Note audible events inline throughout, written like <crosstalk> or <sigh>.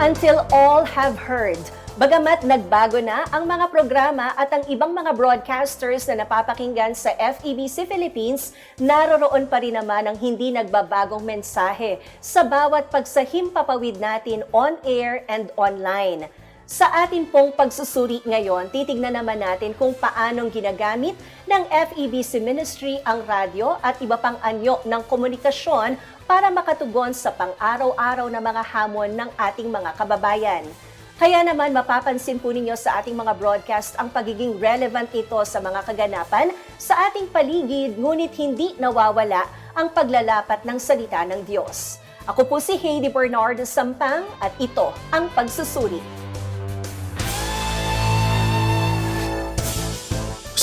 Until all have heard. Bagamat nagbago na ang mga programa at ang ibang mga broadcasters na napapakinggan sa FEBC Philippines, naroroon pa rin naman ang hindi nagbabagong mensahe sa bawat pagsahimpapawid natin on air and online. Sa atin pong pagsusuri ngayon, titignan naman natin kung paanong ginagamit ng FEBC Ministry ang radyo at iba pang anyo ng komunikasyon para makatugon sa pang-araw-araw na mga hamon ng ating mga kababayan. Kaya naman mapapansin po ninyo sa ating mga broadcast ang pagiging relevant ito sa mga kaganapan sa ating paligid ngunit hindi nawawala ang paglalapat ng salita ng Diyos. Ako po si Heidi Bernardo Sampang at ito ang Pagsusuri.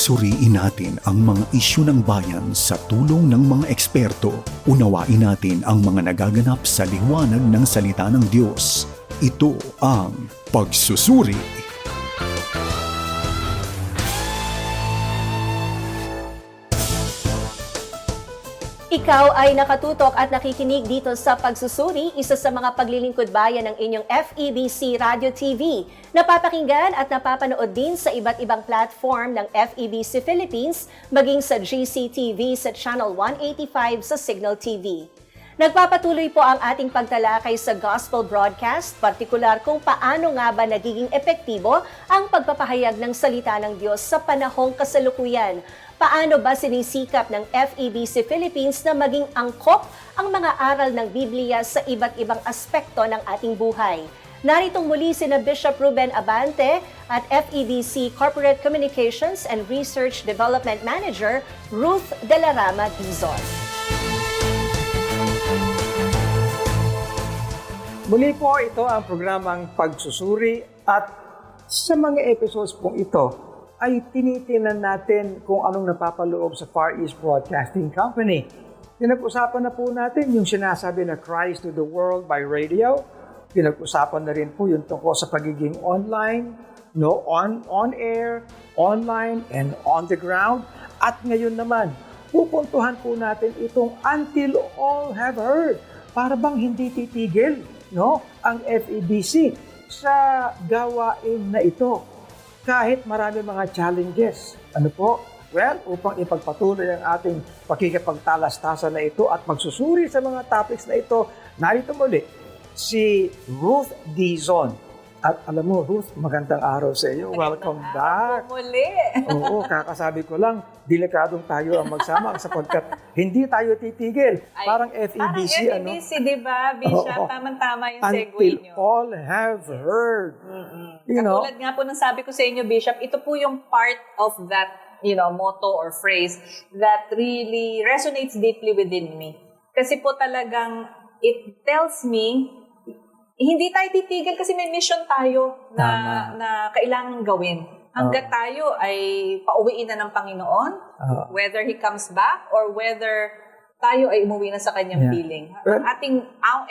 Suriin natin ang mga isyu ng bayan sa tulong ng mga eksperto. Unawain natin ang mga nagaganap sa liwanag ng salita ng Diyos. Ito ang Pagsusuri. Ikaw ay nakatutok at nakikinig dito sa Pagsusuri, isa sa mga paglilingkod bayan ng inyong FEBC Radio TV. Napapakinggan at napapanood din sa iba't ibang platform ng FEBC Philippines, maging sa GCTV sa Channel 185 sa Signal TV. Nagpapatuloy po ang ating pagtalakay sa gospel broadcast, partikular kung paano nga ba nagiging epektibo ang pagpapahayag ng salita ng Diyos sa panahong kasalukuyan. Paano ba sinisikap ng FEBC Philippines na maging angkop ang mga aral ng Biblia sa iba't ibang aspekto ng ating buhay? Naritong muli sina Bishop Ruben Abante at FEBC Corporate Communications and Research Development Manager Ruth De La Rama Dizon. Muli po ito ang programang Pagsusuri at sa mga episodes pong ito ay tinitinan natin kung anong napapaloob sa Far East Broadcasting Company. Pinag-usapan na po natin yung sinasabi na Christ to the World by radio. Pinag-usapan na rin po yung tungkol sa pagiging online, no on on air, online and on the ground. At ngayon naman, pupuntuhan po natin itong until all have heard. Para bang hindi titigil no ang FEBC sa gawain na ito kahit marami mga challenges. Ano po? Well, upang ipagpatuloy ang ating pakikipagtalastasan na ito at magsusuri sa mga topics na ito, narito muli si Ruth Dizon. At alam mo, Ruth, magandang araw sa iyo. Welcome back. Muli. Oo, kakasabi ko lang, delikadong tayo ang magsama <laughs> sapagkat hindi tayo titigil. Ay, Parang Parang FEBC, ano? FEBC, di ba, Bishop? Oo. Tama-tama yung segue Until nyo. all have heard. You know, Katulad nga po ng sabi ko sa inyo, Bishop, ito po yung part of that, you know, motto or phrase that really resonates deeply within me. Kasi po talagang, it tells me, hindi tayo titigil kasi may mission tayo na, Tama. na kailangan gawin. Hanggat tayo ay pauwiin na ng Panginoon, Oo. whether He comes back or whether tayo ay umuwi na sa kanyang Yeah. piling. Well- Ang ating,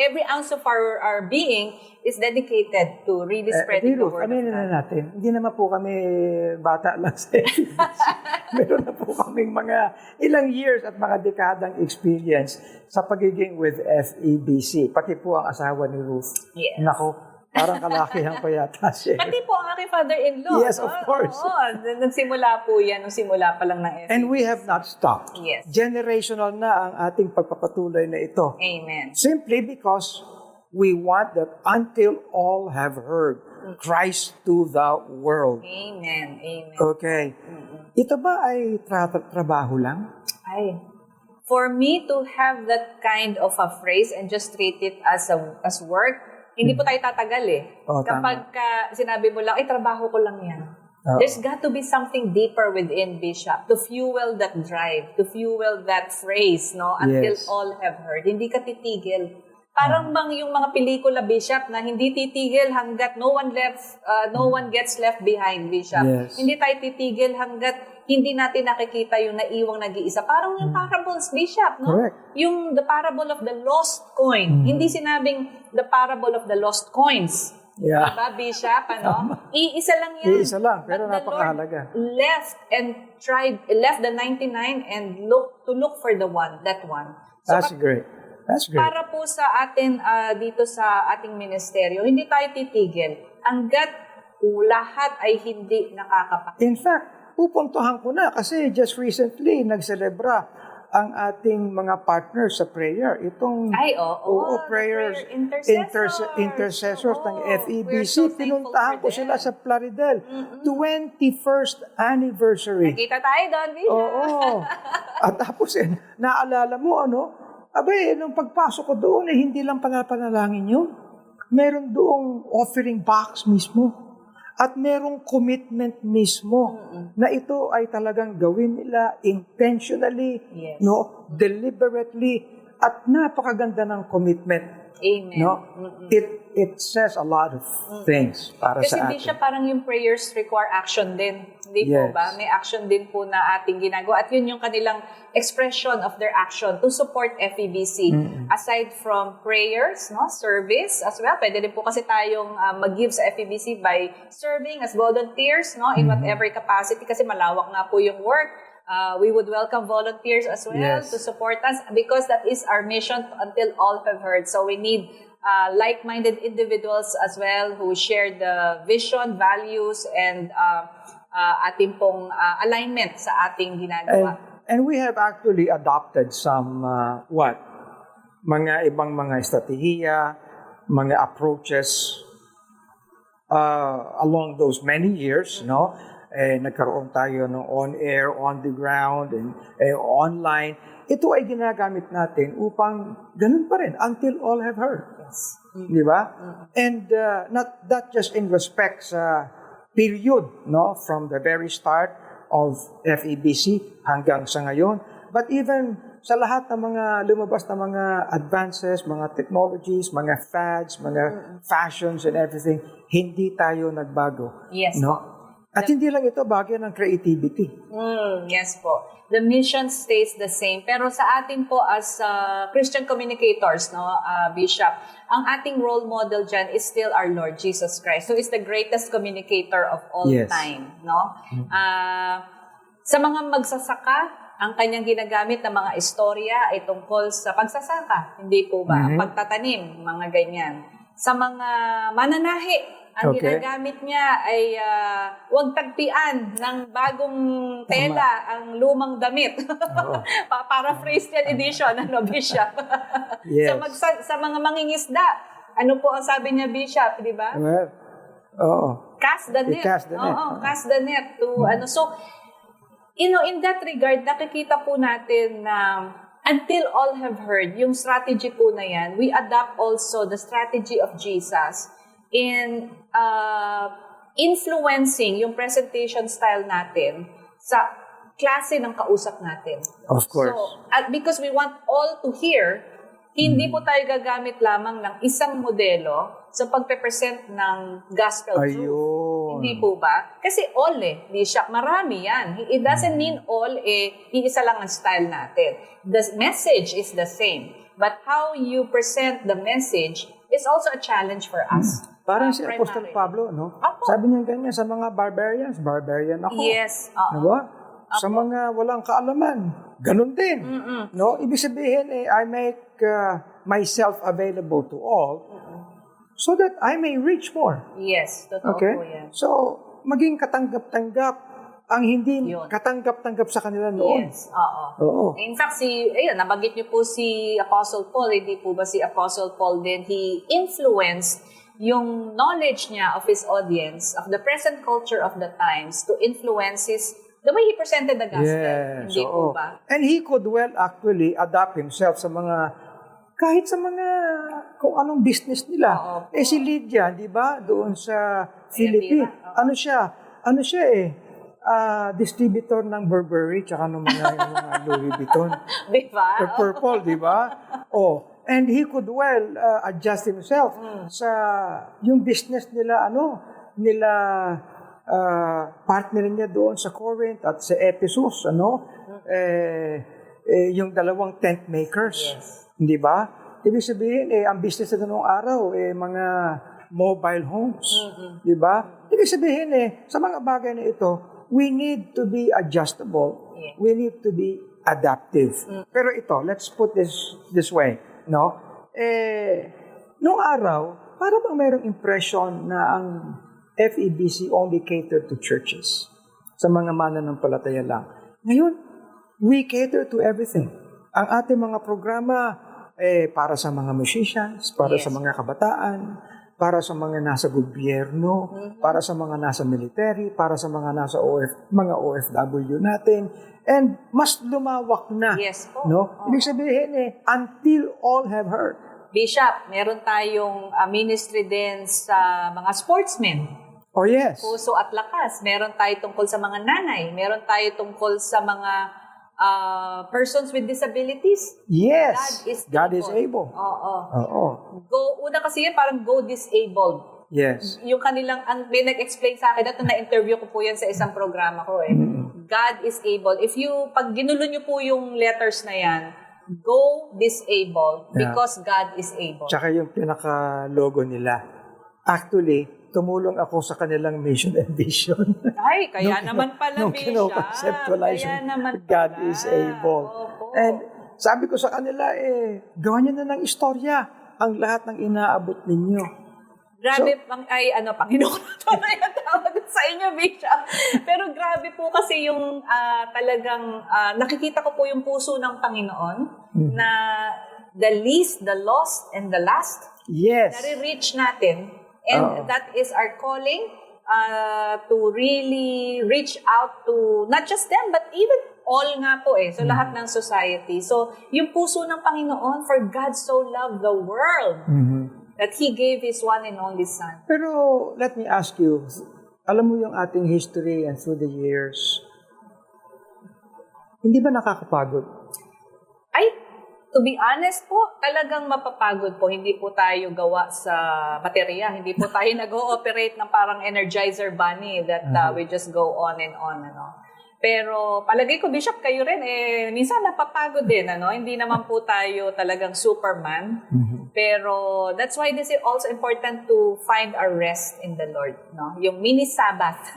every ounce of our, our being is dedicated to really Eh, spreading di, the word aminin na natin, hindi naman po kami bata lang sa. <laughs> Meron na po kaming mga ilang years at mga dekadang experience sa pagiging with FEBC. Pati po ang asawa ni Ruth. Yes. Nako, parang kalakihan pa yata siya. Pati po ang aking father-in-law. Yes, of no? course. Oo, nagsimula po yan nung simula pa lang ng FEBC. And we have not stopped. Yes. Generational na ang ating pagpapatuloy na ito. Amen. Simply because we want that until all have heard Christ to the world. Amen. Amen. Okay. Ito ba ay tra- trabaho lang? Ay, for me to have that kind of a phrase and just treat it as a as work, hindi po tayo tatagal eh. Tama. Kapag ka sinabi mo lang, ay trabaho ko lang yan. Oo. There's got to be something deeper within Bishop to fuel that drive, to fuel that phrase, no? Until Yes. all have heard. Hindi ka titigil. Parang bang yung mga pelikula, Bishop, na hindi titigil hanggat no one left, uh, no one gets left behind, Bishop. Yes. Hindi tayo titigil hanggat hindi natin nakikita yung naiwang nag-iisa. Parang yung parables, Bishop, no? Correct. Yung the parable of the lost coin. Hindi sinabing the parable of the lost coins. Yeah. Diba, Bishop? Ano? Iisa lang yan. Iisa lang, pero But napakahalaga. Lord left and tried, left the 99 and look to look for the one, that one. So, That's great. That's great. para po sa atin ah, dito sa ating ministeryo, hindi tayo titigil hanggat lahat ay hindi nakakapakita. In fact, pupuntahan ko na kasi just recently nagselebra ang ating mga partners sa prayer. Itong Ay, oo. Oo, the prayers, prayer intercessors. interse- intercessors ng Oo, we're FEBC. so Pinuntahan ko sila sa Plaridel. 21st anniversary. Kita tayo doon, Bishop. Oo. <laughs> At tapos eh, naalala mo ano, abay, nung pagpasok ko doon, eh, hindi lang panapanalangin yun. Meron doong offering box mismo. At merong commitment mismo na ito ay talagang gawin nila intentionally, Yes. no, deliberately, at napakaganda ng commitment. Amen. No? It it says a lot of things para Kasi sa hindi siya atin. parang yung prayers require action din. Hindi po Yes. ba? May action din po na ating ginagawa. At yun yung kanilang expression of their action to support FEBC. Aside from prayers, no, service as well. Pwede din po kasi tayong uh, mag-give sa FEBC by serving as volunteers no, in whatever capacity kasi malawak nga po yung work. Uh, we would welcome volunteers as well Yes. to support us because that is our mission until all have heard. So we need uh, like-minded individuals as well who share the vision, values, and uh, uh, ating pong uh, alignment sa ating And, ginagawa. and we have actually adopted some, uh, what? Mga ibang mga estrategiya, mga approaches uh, along those many years, no? Eh, nagkaroon tayo ng on-air, on the ground, and eh, online. Ito ay ginagamit natin upang ganun pa rin until all have heard. Yes. Di ba? And uh, not not just in respect sa period, no, from the very start of FEBC hanggang sa ngayon, but even sa lahat ng mga lumabas na mga advances, mga technologies, mga fads, mga fashions and everything, hindi tayo nagbago. Yes No? At hindi lang ito bagay ng creativity. Mm, yes po. The mission stays the same. Pero sa atin po as uh, Christian communicators, no, uh, Bishop, ang ating role model dyan is still our Lord Jesus Christ, who is the greatest communicator of all Yes. time. No? Ah, sa mga magsasaka, ang kanyang ginagamit na mga istorya ay tungkol sa pagsasaka. Hindi po ba? Mhm. Pagtatanim, mga ganyan. Sa mga mananahi, ang Okay. ginagamit niya ay ah, huwag tagpian ng bagong tela ang lumang damit. <laughs> Pa paraphrase yan edition, ano, Bishop? <laughs> Yes. sa, magsa- sa mga mangingisda, ano po ang sabi niya, Bishop, di ba? Well, oo. Cast the net. I-cast the net. Oo, cast the net to ano. So, you know, in that regard, nakikita po natin na until all have heard, yung strategy po na yan, we adopt also the strategy of Jesus in uh, influencing yung presentation style natin sa klase ng kausap natin. Of course. So, at because we want all to hear, hindi po tayo gagamit lamang ng isang modelo sa pagpe-present ng gospel truth. Hindi po ba? Kasi all eh, di siya, marami yan. It doesn't mean all eh, iisa lang ang style natin. The message is the same. But how you present the message is also a challenge for us. Parang si Apostol primarily. Pablo, no? Opo. Sabi niya ganyan sa mga barbarians, barbarian ako. Yes. oo. Diba? Sa mga walang kaalaman, ganun din. No? Ibig sabihin, eh, I make uh, myself available to all so that I may reach more. Yes, totoo Okay? po yan. So, maging katanggap-tanggap ang hindi Yun. katanggap-tanggap sa kanila noon. Yes, oo. Oo. In fact, si, ayun, nabanggit niyo po si Apostle Paul, hindi po ba si Apostle Paul din, he influenced yung knowledge niya of his audience, of the present culture of the times, to influence his, the way he presented the gospel. Yes. hindi oo. po ba? And he could well actually adapt himself sa mga kahit sa mga kung anong business nila. Oo. eh si Lydia, di ba, doon sa Philippines, ano siya? Ano siya eh? ah, distributor ng Burberry tsaka ng mga, mga Louis Vuitton. <laughs> Di ba? Purple, di ba? Oh, and he could well uh, adjust himself sa yung business nila ano nila uh, partner niya doon sa Corinth at sa Ephesus ano eh, eh, yung dalawang tent makers Yes. di ba ibig sabihin eh ang business na noong araw eh mga mobile homes di ba ibig sabihin eh sa mga bagay na ito we need to be adjustable Yeah. we need to be adaptive. Pero ito, let's put this this way. No? Eh, nung araw, para bang merong impression na ang FEBC only catered to churches, sa mga mananampalataya lang. Ngayon, we cater to everything. Ang ating mga programa, eh, para sa mga musicians, para Yes. sa mga kabataan, para sa mga nasa gobyerno, para sa mga nasa military, para sa mga nasa OF, mga OFW natin, and mas lumawak na. Yes po. No? Ibig sabihin eh, until all have heard. Bishop, meron tayong ah, ministry din sa mga sportsmen. Oh yes. Puso at lakas. Meron tayo tungkol sa mga nanay. Meron tayo tungkol sa mga ah, persons with disabilities. Yes. God is God is able. able. Oo. Oo. Go, una kasi yan, parang go disabled. Yes. Yung kanilang, ang, may nag-explain sa akin, at na-interview ko po yan sa isang programa ko eh. God is able. If you, pag ginulo nyo po yung letters na yan, go disabled Yeah. because God is able. Tsaka yung pinaka-logo nila. Actually, tumulong ako sa kanilang mission and vision. Ay, kaya Nung- naman pala, nung kino-conceptualize Kaya naman God pala. is able. Opo. And sabi ko sa kanila, eh, gawan nyo na ng istorya ang lahat ng inaabot ninyo. Grabe, pang, ay ano, Panginoon, <laughs> ito na yung tawag sa inyo, Bishop. Pero grabe po kasi yung ah, talagang, ah, nakikita ko po yung puso ng Panginoon na the least, the lost, and the last, Yes. nare-reach natin. And Oo. that is our calling uh, to really reach out to not just them, but even all nga po eh. So, lahat ng society. So, yung puso ng Panginoon, for God so loved the world Mhm. that He gave His one and only Son. Pero let me ask you, alam mo yung ating history and through the years, hindi ba nakakapagod? To be honest po, talagang mapapagod po. Hindi po tayo gawa sa baterya. Hindi po tayo <laughs> nag-ooperate ng parang energizer bunny that uh, we just go on and on. Ano. Pero palagay ko, Bishop, kayo rin, eh, minsan napapagod din. Ano? Hindi naman po tayo talagang Superman. Pero that's why this is also important to find our rest in the Lord. No? Yung mini Sabbath. <laughs>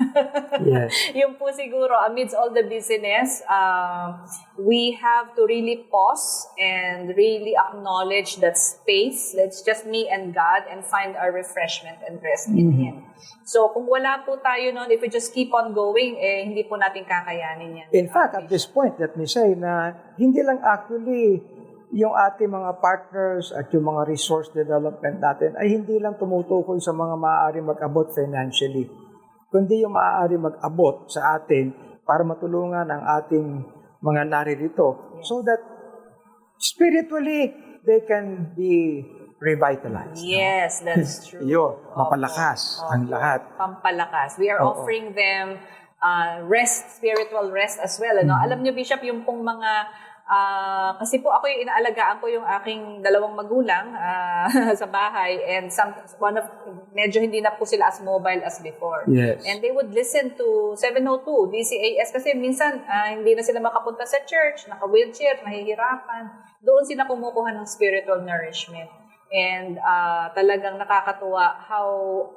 Yes. yung po siguro, amidst all the busyness, um, we have to really pause and really acknowledge that space. That's just me and God and find our refreshment and rest in Him. So, kung wala po tayo noon, if we just keep on going, eh, hindi po natin kakayanin yan. In fact, at this point, let me say na hindi lang actually yung ating mga partners at yung mga resource development natin ay hindi lang tumutukoy sa mga maaari mag-abot financially, kundi yung maaari mag-abot sa atin para matulungan ang ating mga naririto so that spiritually they can be revitalized. Yes, that's <laughs> true. Yun, Opo. mapalakas ang Opo. lahat. Pampalakas. We are Oo. offering them uh, rest, spiritual rest as well. Ano? Mm-hmm. Alam niyo, Bishop, yung pong mga ah, kasi po ako yung inaalagaan ko yung aking dalawang magulang ah, <laughs> sa bahay and some one of medyo hindi na po sila as mobile as before. Yes. And they would listen to 702 DCAS kasi minsan ah, hindi na sila makapunta sa church, naka-wheelchair, nahihirapan. Doon sila kumukuha ng spiritual nourishment. And ah, talagang nakakatuwa how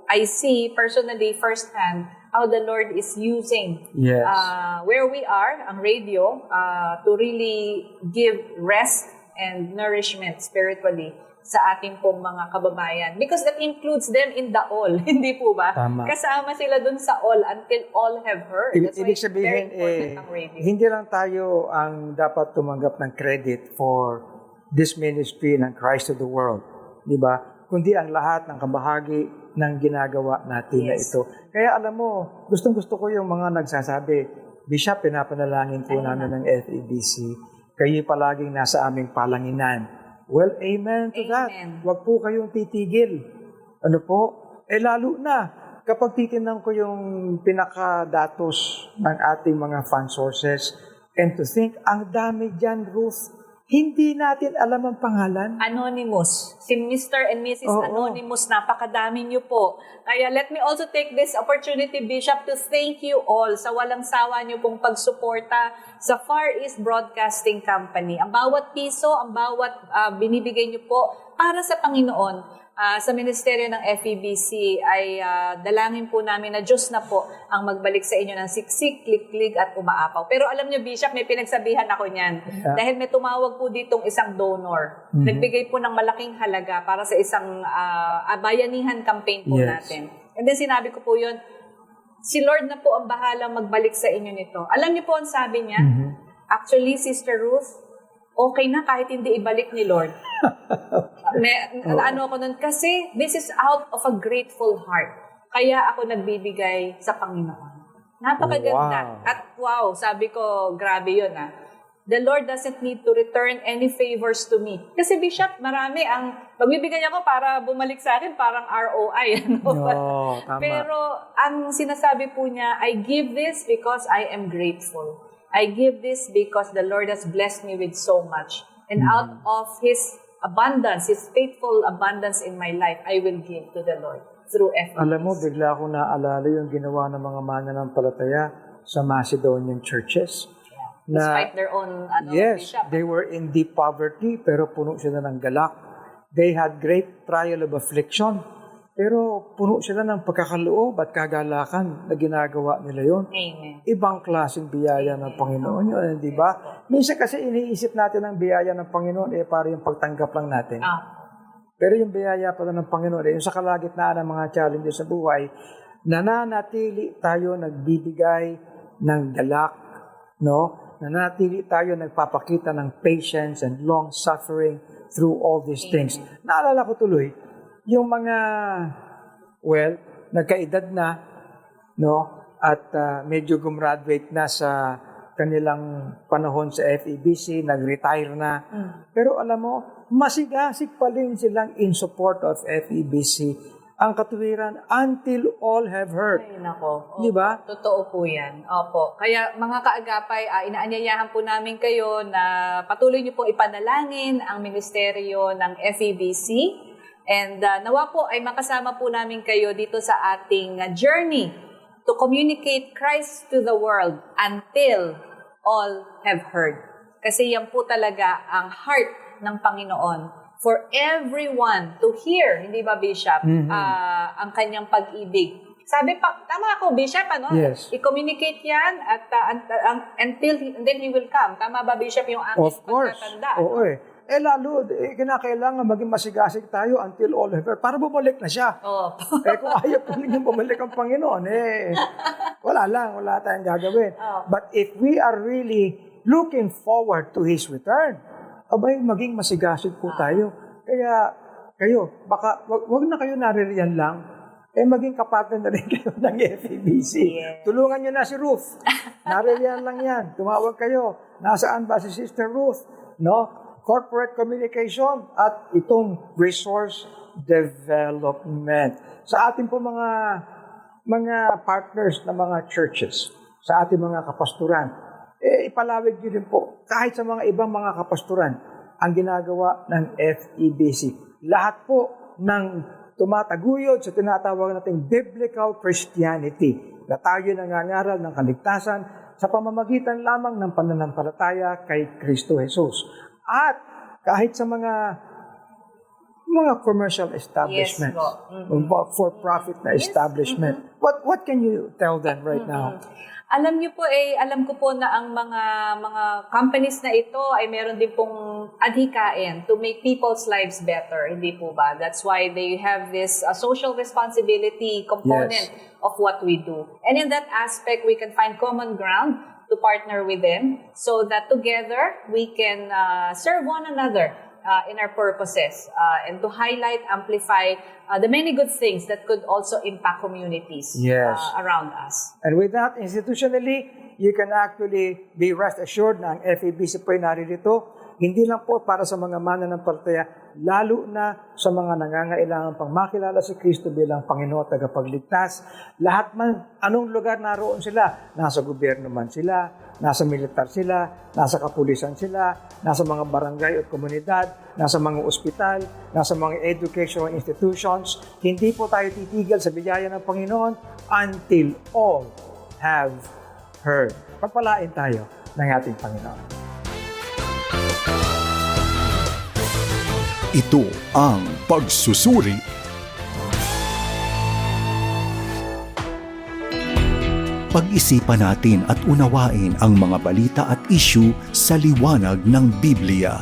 I see personally firsthand how the Lord is using Yes. uh, where we are, ang radio, uh, to really give rest and nourishment spiritually sa ating pong mga kababayan. Because that includes them in the all, <laughs> hindi po ba? Tama. Kasama sila dun sa all until all have heard. That's ibig sabihin, very important eh, ang radio. hindi lang tayo ang dapat tumanggap ng credit for this ministry ng Christ to the world. Di ba? Kundi ang lahat ng kabahagi ng ginagawa natin na Yes. ito. Kaya alam mo, gustong gusto ko yung mga nagsasabi, Bishop, pinapanalangin po Ayun namin ng FEBC. Kayo palaging nasa aming palanginan. Well, amen to that. Amen. Huwag po kayong titigil. Ano po? Eh lalo na, kapag titinang ko yung pinakadatos ng ating mga fund sources, and to think, ang dami dyan, Ruth, hindi natin alam ang pangalan. Anonymous. Si Mr. and Mrs. Oo. Anonymous, napakadami niyo po. Kaya let me also take this opportunity, Bishop, to thank you all sa walang sawa niyo pong pagsuporta sa Far East Broadcasting Company. Ang bawat piso, ang bawat ah, binibigay niyo po para sa Panginoon, ah, sa ministeryo ng FEBC ay ah, dalangin po namin na Diyos na po ang magbalik sa inyo ng siksik, kliklik at umaapaw. Pero alam niyo, Bishop, may pinagsabihan ako niyan. Yeah. Dahil may tumawag po ditong isang donor. Mhm. Nagbigay po ng malaking halaga para sa isang ah, bayanihan campaign po Yes. natin. And then sinabi ko po yun, si Lord na po ang bahala magbalik sa inyo nito. Alam niyo po ang sabi niya? Mhm. Actually, Sister Ruth, okay na kahit hindi ibalik ni Lord. <laughs> May, ano ako nun, kasi this is out of a grateful heart. Kaya ako nagbibigay sa Panginoon. Napakaganda. Wow. At wow, sabi ko, grabe yun ah. The Lord doesn't need to return any favors to me. Kasi Bishop, marami ang pagbibigay ako para bumalik sa akin, parang ROI. <laughs> Ano? Oo, tama. Pero ang sinasabi po niya, I give this because I am grateful. I give this because the Lord has blessed me with so much. And Mm-hmm. out of His abundance, His faithful abundance in my life, I will give to the Lord through FEBC. Alam mo, bigla ko naalala yung ginawa ng mga mananampalataya sa Macedonian churches. Despite their own ano, yes, bishop. they were in deep poverty pero puno sila ng galak. They had great trial of affliction pero puno sila ng pagkakaloob at kagalakan na ginagawa nila yon. Amen. Ibang klaseng biyaya ng Panginoon yun, eh, di ba? Minsan kasi iniisip natin ang biyaya ng Panginoon eh para yung pagtanggap lang natin. Ah, Pero yung biyaya pala ng Panginoon, eh, yung sa kalagitnaan ng mga challenges sa buhay, nananatili tayo nagbibigay ng galak, no? Nananatili tayo nagpapakita ng patience and long suffering through all these things. Naalala ko tuloy, yung mga, well, nagkaedad na, no? At ah, medyo gumraduate na sa kanilang panahon sa FEBC, nag-retire na. Pero alam mo, masigasig pa rin silang in support of FEBC. Ang katuwiran, until all have heard. ay nako. Di ba? Totoo po yan. Opo. Kaya mga kaagapay, ah, inaanyayahan po namin kayo na patuloy niyo po ipanalangin ang ministeryo ng FEBC. And ah, nawa po ay makasama po namin kayo dito sa ating ah, journey to communicate Christ to the world until all have heard. Kasi yan po talaga ang heart ng Panginoon for everyone to hear, hindi ba Bishop, ah, ang kanyang pag-ibig. Sabi pa, tama ako Bishop, ano? Yes. I-communicate yan at un- un- until he, then he will come. Tama ba Bishop yung aking Of course. Oo eh. Eh lalo, eh, kinakailangan maging masigasig tayo until all heard para bumalik na siya. Oh. <laughs> eh kung ayaw po ninyong bumalik ang Panginoon, eh, wala lang, wala tayong gagawin. Oh. But if we are really looking forward to His return, abay, maging masigasig po tayo. Kaya, kayo, baka, wag, wag na kayo naririyan lang, eh maging kapatid na rin <laughs> kayo ng FEBC. Yes. Tulungan nyo na si Ruth. Naririyan lang yan. Tumawag kayo. Nasaan ba si Sister Ruth? No? Corporate communication at itong resource development. Sa ating po mga mga partners ng mga churches, sa ating mga kapasturan, eh, ipalawig nyo din po, kahit sa mga ibang mga kapasturan, ang ginagawa ng FEBC. Lahat po ng tumataguyod sa tinatawag nating biblical Christianity na tayo nangangaral ng kaligtasan sa pamamagitan lamang ng pananampalataya kay Kristo Jesus. At kahit sa mga mga commercial establishments, po. for-profit na establishment. What what can you tell them right now? Alam niyo po eh, alam ko po na ang mga mga companies na ito ay meron din pong adhikain to make people's lives better, hindi po ba? That's why they have this uh, social responsibility component of what we do. And in that aspect, we can find common ground to partner with them so that together we can uh, serve one another uh, in our purposes uh, and to highlight, amplify uh, the many good things that could also impact communities Yes. uh, around us. And with that, institutionally, you can actually be rest assured na ang FABC po ay naririto, hindi lang po para sa mga mananampalataya, lalo na sa mga nangangailangan pang makilala si Kristo bilang Panginoon at tagapagligtas. Lahat man, anong lugar naroon sila, nasa gobyerno man sila, nasa militar sila, nasa kapulisan sila, nasa mga barangay at komunidad, nasa mga ospital, nasa mga educational institutions, hindi po tayo titigil sa biyaya ng Panginoon until all have heard. Pagpalain tayo ng ating Panginoon. Ito ang pagsusuri. Pag-isipan natin at unawain ang mga balita at issue sa liwanag ng Biblia.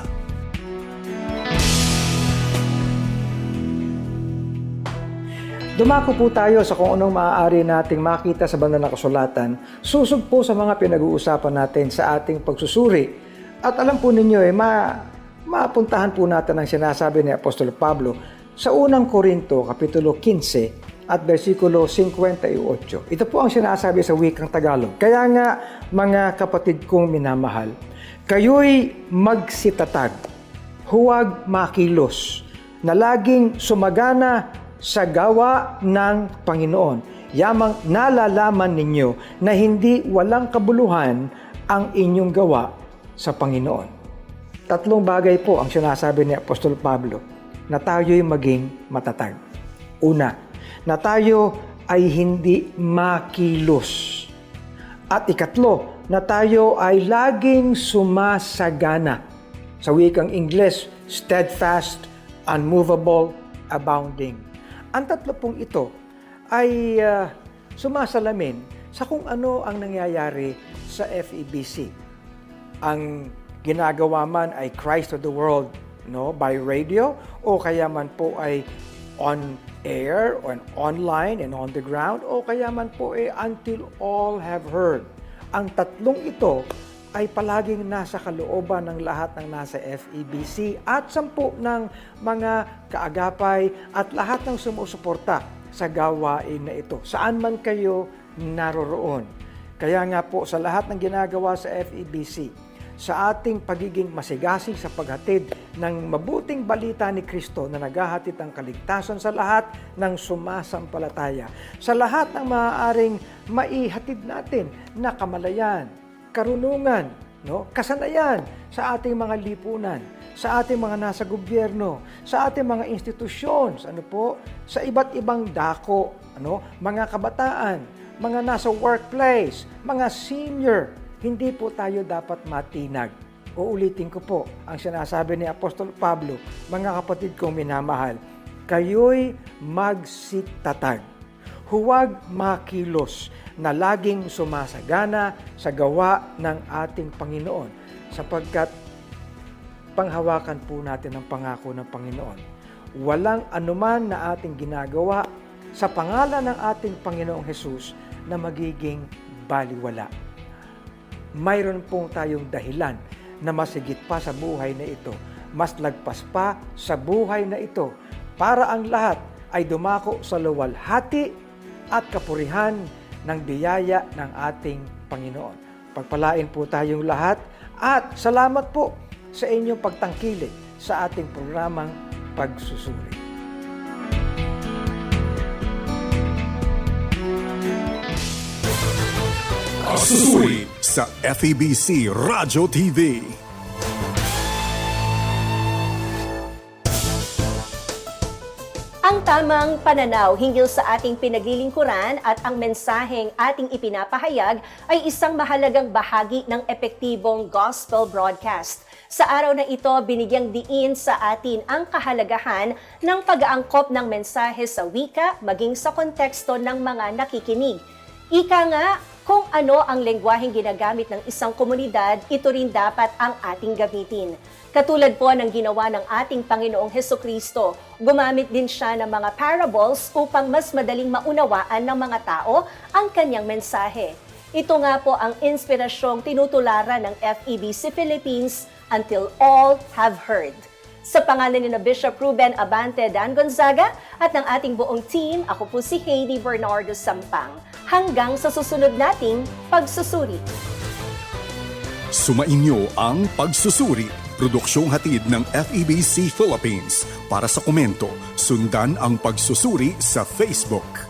Dumako po tayo sa kung anong maaari nating makita sa banal na kasulatan, susog po sa mga pinag-uusapan natin sa ating pagsusuri. At alam po ninyo, eh, ma mapuntahan po natin ang sinasabi ni Apostol Pablo sa unang Korinto, Kapitulo 15 at versikulo 58. Ito po ang sinasabi sa wikang Tagalog. Kaya nga, mga kapatid kong minamahal, kayo'y magsitatag, huwag makilos, na laging sumagana sa gawa ng Panginoon. Yamang nalalaman ninyo na hindi walang kabuluhan ang inyong gawa sa Panginoon. Tatlong bagay po ang sinasabi ni Apostol Pablo na tayo'y maging matatag. Una, na tayo ay hindi makilos. At ikatlo, na tayo ay laging sumasagana. Sa wikang Ingles, steadfast, unmovable, abounding. Ang tatlo pong ito ay ah, sumasalamin sa kung ano ang nangyayari sa FEBC. Ang ginagawa man ay Christ of the World no by radio o kaya man po ay on air on online and on the ground o kaya man po ay until all have heard. Ang tatlong ito ay palaging nasa kalooban ng lahat ng nasa FEBC at sampu ng mga kaagapay at lahat ng sumusuporta sa gawain na ito. Saan man kayo naroroon. Kaya nga po sa lahat ng ginagawa sa FEBC, sa ating pagiging masigasig sa paghatid ng mabuting balita ni Kristo na naghahatid ng kaligtasan sa lahat ng sumasampalataya. Sa lahat ng maaaring maihatid natin na kamalayan, karunungan, no? kasanayan sa ating mga lipunan, sa ating mga nasa gobyerno, sa ating mga institusyon, ano po, sa iba't ibang dako, ano, mga kabataan, mga nasa workplace, mga senior, hindi po tayo dapat matinag. Uulitin ko po ang sinasabi ni Apostol Pablo, mga kapatid kong minamahal, kayo'y magsitatag. Huwag makilos na laging sumasagana sa gawa ng ating Panginoon sapagkat panghawakan po natin ang pangako ng Panginoon. Walang anuman na ating ginagawa sa pangalan ng ating Panginoong Hesus na magiging baliwala. Mayroon pong tayong dahilan na masigit pa sa buhay na ito, mas lagpas pa sa buhay na ito, para ang lahat ay dumako sa luwalhati at kapurihan ng biyaya ng ating Panginoon. Pagpalain po tayong lahat at salamat po sa inyong pagtangkilik sa ating programang Pagsusuri. Pagsusuri sa FEBC Radio TV. Ang tamang pananaw hinggil sa ating pinaglilingkuran at ang mensaheng ating ipinapahayag ay isang mahalagang bahagi ng epektibong gospel broadcast. Sa araw na ito, binigyang diin sa atin ang kahalagahan ng pag-aangkop ng mensahe sa wika maging sa konteksto ng mga nakikinig. Ika nga, kung ano ang lengguwaheng ginagamit ng isang komunidad, ito rin dapat ang ating gamitin. Katulad po ng ginawa ng ating Panginoong Heso Kristo, gumamit din siya ng mga parables upang mas madaling maunawaan ng mga tao ang kanyang mensahe. Ito nga po ang inspirasyong tinutularan ng FEBC Philippines until all have heard. Sa pangalan ni na Bishop Ruben Abante Dan Gonzaga at ng ating buong team, ako po si Heidi Bernardo Sampang. Hanggang sa susunod nating pagsusuri. Sumainyo ang Pagsusuri, produksyong hatid ng FEBC Philippines. Para sa komento, sundan ang Pagsusuri sa Facebook.